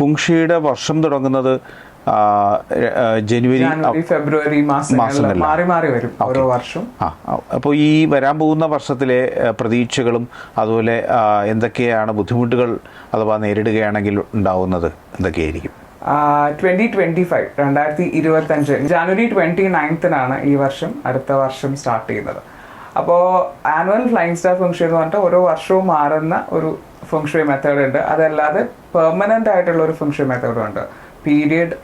ഫുങ്ഷിയുടെ വർഷം തുടങ്ങുന്നത് ജനുവരി ഫെബ്രുവരി മാസം. മാറി മാറി വരും ഓരോ വർഷം അപ്പോൾ ഈ വരാൻ പോകുന്ന വർഷത്തിലെ പ്രതീക്ഷകളും അതുപോലെ എന്തൊക്കെയാണ് ബുദ്ധിമുട്ടുകൾ അഥവാ നേരിടുകയാണെങ്കിൽ ഉണ്ടാവുന്നത് എന്തൊക്കെയായിരിക്കും? ട്വന്റി ട്വന്റി ഫൈവ് രണ്ടായിരത്തി ഇരുപത്തി അഞ്ച് ജാനുവരി ട്വന്റി നയൻത്തിനാണ് ഈ വർഷം അടുത്ത വർഷം സ്റ്റാർട്ട് ചെയ്യുന്നത്. അപ്പോൾ ആനുവൽ ഫ്ലൈങ് സ്റ്റാർ ഫംഗ്ഷൻ എന്ന് പറഞ്ഞിട്ട് ഓരോ വർഷവും മാറുന്ന ഒരു ഫംഗ്ഷൻ മെത്തേഡ് ഉണ്ട്. അതല്ലാതെ പെർമനന്റ് ആയിട്ടുള്ള ഒരു ഫംഗ്ഷൻ മെത്തേഡും ഉണ്ട്. പീരിയഡ്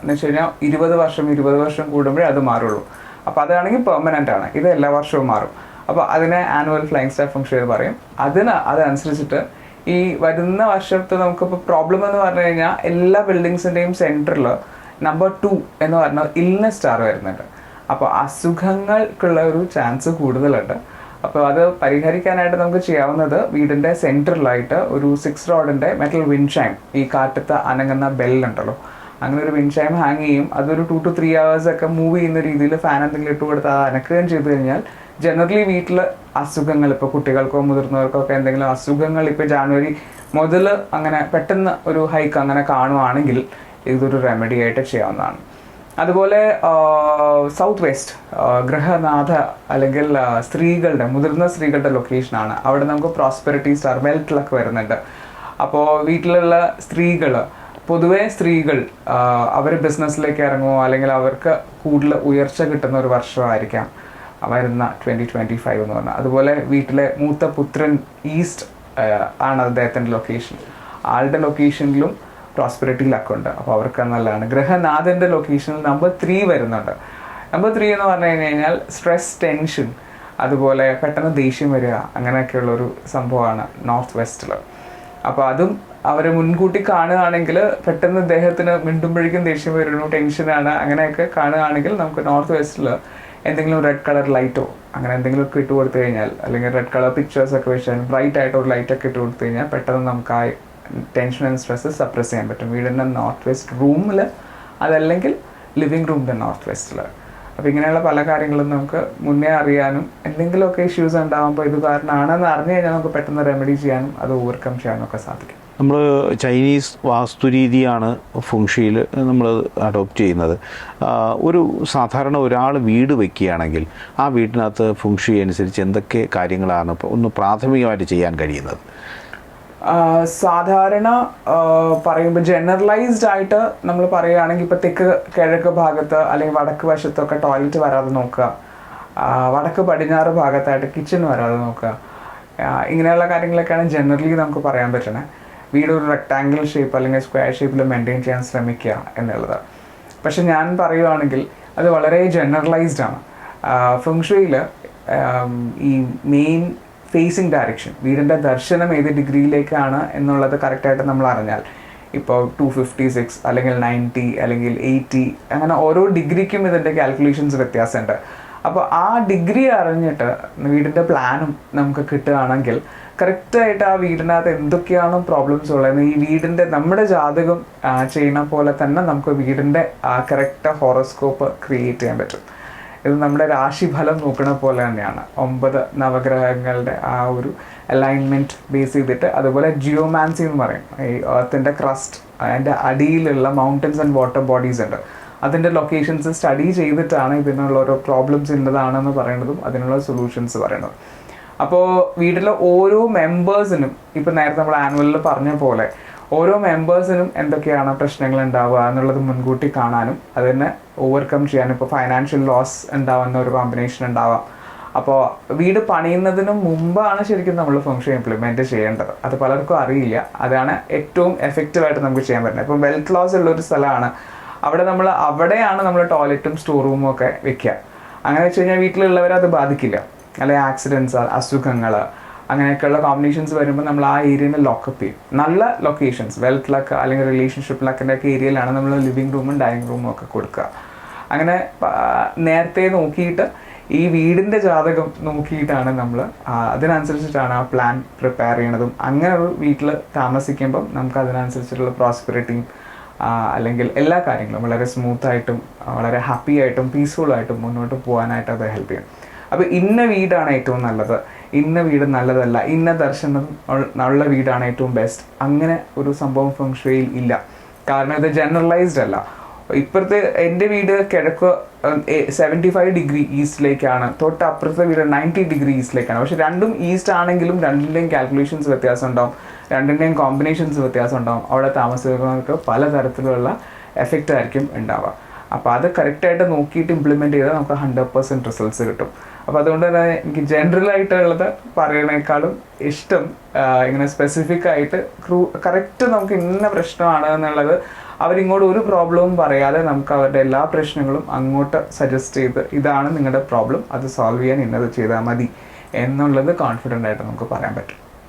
എന്ന് വെച്ച് കഴിഞ്ഞാൽ ഇരുപത് വർഷം ഇരുപത് വർഷം കൂടുമ്പോഴേ അത് മാറുള്ളൂ. അപ്പോൾ അതാണെങ്കിൽ പെർമനന്റ് ആണ്. ഇത് എല്ലാ വർഷവും മാറും. അപ്പോൾ അതിനെ ആനുവൽ ഫ്ലൈങ് സ്റ്റാർ ഫംഗ്ഷൻ എന്ന് പറയും. അതിന് അതനുസരിച്ചിട്ട് ഈ വരുന്ന വർഷത്തെ നമുക്കിപ്പോൾ പ്രോബ്ലം എന്ന് പറഞ്ഞു കഴിഞ്ഞാൽ എല്ലാ ബിൽഡിങ്സിന്റെയും സെന്ററിൽ നമ്പർ ടു എന്ന് പറഞ്ഞ ഇൽനെസ് സ്റ്റാർ വരുന്നുണ്ട്. അപ്പോൾ അസുഖങ്ങൾക്കുള്ള ഒരു ചാൻസ് കൂടുതലുണ്ട്. അപ്പോൾ അത് പരിഹരിക്കാനായിട്ട് നമുക്ക് ചെയ്യാവുന്നത് വീടിന്റെ സെന്ററിലായിട്ട് ഒരു സിക്സ് റോഡിന്റെ മെറ്റൽ വിൻഷൈം ഈ കാറ്റത്ത് അനങ്ങുന്ന ബെല്ലുണ്ടല്ലോ അങ്ങനെ ഒരു വിൻഷൈം ഹാങ് ചെയ്യും. അതൊരു ടു ടു ത്രീ അവേഴ്സ് ഒക്കെ മൂവ് ചെയ്യുന്ന രീതിയിൽ ഫാൻ എന്തെങ്കിലും ഇട്ട് കൊടുത്ത് അത് അനക്കുകയും ചെയ്തു കഴിഞ്ഞാൽ ജനറലി വീട്ടിൽ അസുഖങ്ങൾ ഇപ്പോൾ കുട്ടികൾക്കോ മുതിർന്നവർക്കോ ഒക്കെ എന്തെങ്കിലും അസുഖങ്ങൾ ഇപ്പോൾ ജാനുവരി മുതൽ അങ്ങനെ പെട്ടെന്ന് ഒരു ഹൈക്ക് അങ്ങനെ കാണുവാണെങ്കിൽ ഇതൊരു റെമഡി ആയിട്ട് ചെയ്യാവുന്നതാണ്. അതുപോലെ സൗത്ത് വെസ്റ്റ് ഗൃഹനാഥ അല്ലെങ്കിൽ സ്ത്രീകളുടെ മുതിർന്ന സ്ത്രീകളുടെ ലൊക്കേഷനാണ് അവിടെ നമുക്ക് പ്രോസ്പെറിറ്റി സ്റ്റാർ വെൽത്ത് ലക്ക് വരുന്നുണ്ട്. അപ്പോൾ വീട്ടിലുള്ള സ്ത്രീകൾ പൊതുവേ സ്ത്രീകൾ അവർ ബിസിനസ്സിലേക്ക് ഇറങ്ങുമോ അല്ലെങ്കിൽ അവർക്ക് കൂടുതൽ ഉയർച്ച കിട്ടുന്ന ഒരു വർഷമായിരിക്കാം വരുന്ന ട്വന്റി ട്വന്റി ഫൈവ് എന്ന് പറഞ്ഞാൽ. അതുപോലെ വീട്ടിലെ മൂത്ത പുത്രൻ ഈസ്റ്റ് ആണ് അദ്ദേഹത്തിന്റെ ലൊക്കേഷൻ ആളുടെ ലൊക്കേഷനിലും പ്രോസ്പെറിറ്റി ലക്ക് ഉണ്ട് അപ്പോൾ അവർക്ക് നല്ലതാണ്. ഗ്രഹനാഥന്റെ ലൊക്കേഷനിൽ നമ്പർ ത്രീ വരുന്നുണ്ട്. നമ്പർ ത്രീ എന്ന് പറഞ്ഞു കഴിഞ്ഞ് കഴിഞ്ഞാൽ സ്ട്രെസ് ടെൻഷൻ അതുപോലെ പെട്ടെന്ന് ദേഷ്യം വരിക അങ്ങനെയൊക്കെയുള്ളൊരു സംഭവമാണ് നോർത്ത് വെസ്റ്റിൽ അപ്പോൾ അതും അവരെ മുൻകൂട്ടി കാണുകയാണെങ്കിൽ പെട്ടെന്ന് അദ്ദേഹത്തിന് മിണ്ടുമ്പോഴേക്കും ദേഷ്യം വരുന്നു ടെൻഷനാണ് അങ്ങനെയൊക്കെ കാണുകയാണെങ്കിൽ നമുക്ക് നോർത്ത് വെസ്റ്റിൽ എന്തെങ്കിലും റെഡ് കളർ ലൈറ്റോ അങ്ങനെ എന്തെങ്കിലും ഒക്കെ ഇട്ട് കൊടുത്തു കഴിഞ്ഞാൽ അല്ലെങ്കിൽ റെഡ് കളർ പിക്ചേഴ്സ് ഒക്കെ വെച്ചാൽ ബ്രൈറ്റ് ആയിട്ട് ഒരു ലൈറ്റൊക്കെ ഇട്ട് കൊടുത്തു കഴിഞ്ഞാൽ പെട്ടെന്ന് നമുക്ക് ആ ടെൻഷൻ ആൻഡ് സ്ട്രെസ് സപ്രസ് ചെയ്യാൻ പറ്റും. വീടിന്റെ നോർത്ത് വെസ്റ്റ് റൂമിൽ അതല്ലെങ്കിൽ ലിവിങ് റൂമിന്റെ നോർത്ത് വെസ്റ്റിൽ അപ്പോൾ ഇങ്ങനെയുള്ള പല കാര്യങ്ങളും നമുക്ക് മുന്നേ അറിയാനും എന്തെങ്കിലുമൊക്കെ ഇഷ്യൂസ് ഉണ്ടാകുമ്പോൾ ഇത് കാരണമാണെന്ന് അറിഞ്ഞു കഴിഞ്ഞാൽ നമുക്ക് പെട്ടെന്ന് റെമഡി ചെയ്യാനും അത് ഓവർകം ചെയ്യാനും ഒക്കെ സാധിക്കും. നമ്മൾ ചൈനീസ് വാസ്തുരീതിയാണ് ഫുങ്ഷിയിൽ നമ്മൾ അഡോപ്റ്റ് ചെയ്യുന്നത്. ഒരു സാധാരണ ഒരാൾ വീട് വയ്ക്കുകയാണെങ്കിൽ ആ വീട്ടിനകത്ത് ഫുങ്ഷി അനുസരിച്ച് എന്തൊക്കെ കാര്യങ്ങളാണ് ഒന്ന് പ്രാഥമികമായിട്ട് ചെയ്യാൻ കഴിയുന്നത്? സാധാരണ പറയുമ്പോൾ ജനറലൈസ്ഡ് ആയിട്ട് നമ്മൾ പറയുകയാണെങ്കിൽ ഇപ്പോൾ തെക്ക് കിഴക്ക് ഭാഗത്ത് അല്ലെങ്കിൽ വടക്ക് വശത്തൊക്കെ ടോയ്ലറ്റ് വരാതെ നോക്കുക. വടക്ക് പടിഞ്ഞാറ് ഭാഗത്തായിട്ട് കിച്ചൺ വരാതെ നോക്കുക. ഇങ്ങനെയുള്ള കാര്യങ്ങളൊക്കെയാണ് ജനറലി നമുക്ക് പറയാൻ പറ്റണേ. വീട് ഒരു റെക്ടാങ്കിൾ ഷേപ്പ് അല്ലെങ്കിൽ സ്ക്വയർ ഷേപ്പിൽ മെയിന്റെയിൻ ചെയ്യാൻ ശ്രമിക്കുക എന്നുള്ളത്. പക്ഷെ ഞാൻ പറയുവാണെങ്കിൽ അത് വളരെ ജനറലൈസ്ഡ് ആണ്. ഫംഗ്ഷയിൽ ഈ മെയിൻ ഫേസിങ് ഡയറക്ഷൻ വീടിന്റെ ദർശനം ഏത് ഡിഗ്രിയിലേക്കാണ് എന്നുള്ളത് കറക്റ്റായിട്ട് നമ്മൾ അറിഞ്ഞാൽ ഇപ്പോൾ ടു ഫിഫ്റ്റി സിക്സ് അല്ലെങ്കിൽ നയന്റി അല്ലെങ്കിൽ എയ്റ്റി അങ്ങനെ ഓരോ ഡിഗ്രിക്കും ഇതിന്റെ കാൽക്കുലേഷൻസ് വ്യത്യാസമുണ്ട്. അപ്പോൾ ആ ഡിഗ്രി അറിഞ്ഞിട്ട് വീടിന്റെ പ്ലാനും നമുക്ക് കിട്ടുകയാണെങ്കിൽ കറക്റ്റായിട്ട് ആ വീടിനകത്ത് എന്തൊക്കെയാണ് പ്രോബ്ലംസ് ഉള്ളത് ഈ വീടിന്റെ നമ്മുടെ ജാതകം ചെയ്യുന്ന പോലെ തന്നെ നമുക്ക് വീടിന്റെ ആ കറക്റ്റ് ഹോറോസ്കോപ്പ് ക്രിയേറ്റ് ചെയ്യാൻ പറ്റും. ഇത് നമ്മുടെ രാശിഫലം നോക്കുന്ന പോലെ തന്നെയാണ്. ഒമ്പത് നവഗ്രഹങ്ങളുടെ ആ ഒരു അലൈൻമെന്റ് ബേസ് ചെയ്തിട്ട് അതുപോലെ ജിയോമാൻസി എന്ന് പറയും. ഈ എർത്തിന്റെ ക്രസ്റ്റ് അതിന്റെ അടിയിലുള്ള മൗണ്ടൻസ് ആൻഡ് വാട്ടർ ബോഡീസ് ഉണ്ട്. അതിന്റെ ലൊക്കേഷൻസ് സ്റ്റഡി ചെയ്തിട്ടാണ് ഇതിനുള്ള ഓരോ പ്രോബ്ലംസ് ഉള്ളതാണെന്ന് പറയുന്നതും അതിനുള്ള സൊല്യൂഷൻസ് പറയുന്നത്. അപ്പോൾ വീട്ടിലെ ഓരോ മെമ്പേഴ്സിനും ഇപ്പം നേരത്തെ നമ്മൾ ആനുവലിൽ പറഞ്ഞ പോലെ ഓരോ മെമ്പേഴ്സിനും എന്തൊക്കെയാണ് പ്രശ്നങ്ങൾ ഉണ്ടാവുക എന്നുള്ളത് മുൻകൂട്ടി കാണാനും അതിനെ ഓവർകം ചെയ്യാനും. ഇപ്പോൾ ഫൈനാൻഷ്യൽ ലോസ് ഉണ്ടാവുന്ന ഒരു കോമ്പിനേഷൻ ഉണ്ടാവാം. അപ്പോൾ വീട് പണിയുന്നതിന് മുമ്പാണ് ശരിക്കും നമ്മൾ ഫംഗ്ഷൻ ഇംപ്ലിമെന്റ് ചെയ്യേണ്ടത്. അത് പലർക്കും അറിയില്ല. അതാണ് ഏറ്റവും എഫക്റ്റീവായിട്ട് നമുക്ക് ചെയ്യാൻ പറ്റുന്നത്. ഇപ്പോൾ വെൽത്ത് ലോസ് ഉള്ള ഒരു സ്ഥലമാണ്. അവിടെ നമ്മൾ അവിടെയാണ് നമ്മൾ ടോയ്ലറ്റും സ്റ്റോർ റൂമും ഒക്കെ വെക്കുക. അങ്ങനെ വെച്ച് കഴിഞ്ഞാൽ വീട്ടിലുള്ളവരെ അത് ബാധിക്കില്ല. അല്ലെങ്കിൽ ആക്സിഡൻസ് അസുഖങ്ങൾ അങ്ങനെയൊക്കെയുള്ള കോമ്പിനേഷൻസ് വരുമ്പോൾ നമ്മൾ ആ ഏരിയനെ ലോക്കപ്പ് ചെയ്യും. നല്ല ലൊക്കേഷൻസ് വെൽത്ത് ലക്ക് അല്ലെങ്കിൽ റിലേഷൻഷിപ്പ് ലക്കിന്റെ ഒക്കെ ഏരിയയിലാണ് നമ്മൾ ലിവിങ് റൂമും ഡൈനിങ് റൂമും ഒക്കെ കൊടുക്കുക. അങ്ങനെ നേരത്തെ നോക്കിയിട്ട് ഈ വീടിന്റെ ജാതകം നോക്കിയിട്ടാണ് നമ്മൾ അതിനനുസരിച്ചിട്ടാണ് ആ പ്ലാൻ പ്രിപ്പയർ ചെയ്യണതും. അങ്ങനെ ഒരു വീട്ടിൽ താമസിക്കുമ്പം നമുക്ക് അതിനനുസരിച്ചിട്ടുള്ള പ്രോസ്പെറിറ്റിയും അല്ലെങ്കിൽ എല്ലാ കാര്യങ്ങളും വളരെ സ്മൂത്തായിട്ടും വളരെ ഹാപ്പി ആയിട്ടും പീസ്ഫുൾ ആയിട്ടും മുന്നോട്ട് പോകാനായിട്ട് അത് ഹെൽപ്പ് ചെയ്യും. അപ്പോൾ ഇന്ന വീടാണ് ഏറ്റവും നല്ലത്. ഇന്ന വീട് നല്ലതല്ല ഇന്ന ദർശനം നല്ല വീടാണ് ഏറ്റവും ബെസ്റ്റ് അങ്ങനെ ഒരു സംഭവം ഫംഗ്ഷയിൽ ഇല്ല. കാരണം ഇത് ജനറലൈസ്ഡ് അല്ല. ഇപ്പുറത്തെ എന്റെ വീട് കിഴക്ക് സെവന്റി ഫൈവ് ഡിഗ്രി ഈസ്റ്റിലേക്കാണ് തൊട്ട് അപ്പുറത്തെ വീട് നയന്റി ഡിഗ്രി ഈസ്റ്റിലേക്കാണ് പക്ഷെ രണ്ടും ഈസ്റ്റ് ആണെങ്കിലും രണ്ടിന്റെയും കാൽക്കുലേഷൻസ് വ്യത്യാസം ഉണ്ടാവും. രണ്ടിന്റെയും കോമ്പിനേഷൻസ് വ്യത്യാസം ഉണ്ടാവും. അവിടെ താമസിക്കുന്നവർക്ക് പലതരത്തിലുള്ള എഫക്റ്റ് ആയിരിക്കും ഉണ്ടാവുക. അപ്പോൾ അത് കറക്റ്റായിട്ട് നോക്കിയിട്ട് ഇംപ്ലിമെന്റ് ചെയ്താൽ നമുക്ക് ഹൺഡ്രഡ് പെർസെന്റ് റിസൾട്ട്സ് കിട്ടും. അപ്പോൾ അതുകൊണ്ട് തന്നെ എനിക്ക് ജനറൽ ആയിട്ടുള്ളത് പറയണേക്കാളും ഇഷ്ടം ഇങ്ങനെ സ്പെസിഫിക് ആയിട്ട് ക്രൂ കറക്റ്റ് നമുക്ക് ഇന്ന പ്രശ്നമാണ് എന്നുള്ളത് അവരിങ്ങോട്ട് ഒരു പ്രോബ്ലവും പറയാതെ നമുക്ക് അവരുടെ എല്ലാ പ്രശ്നങ്ങളും അങ്ങോട്ട് സജസ്റ്റ് ചെയ്ത് ഇതാണ് നിങ്ങളുടെ പ്രോബ്ലം അത് സോൾവ് ചെയ്യാൻ ഇന്നത് ചെയ്താൽ മതി എന്നുള്ളത് കോൺഫിഡന്റ് ആയിട്ട് നമുക്ക് പറയാൻ പറ്റും.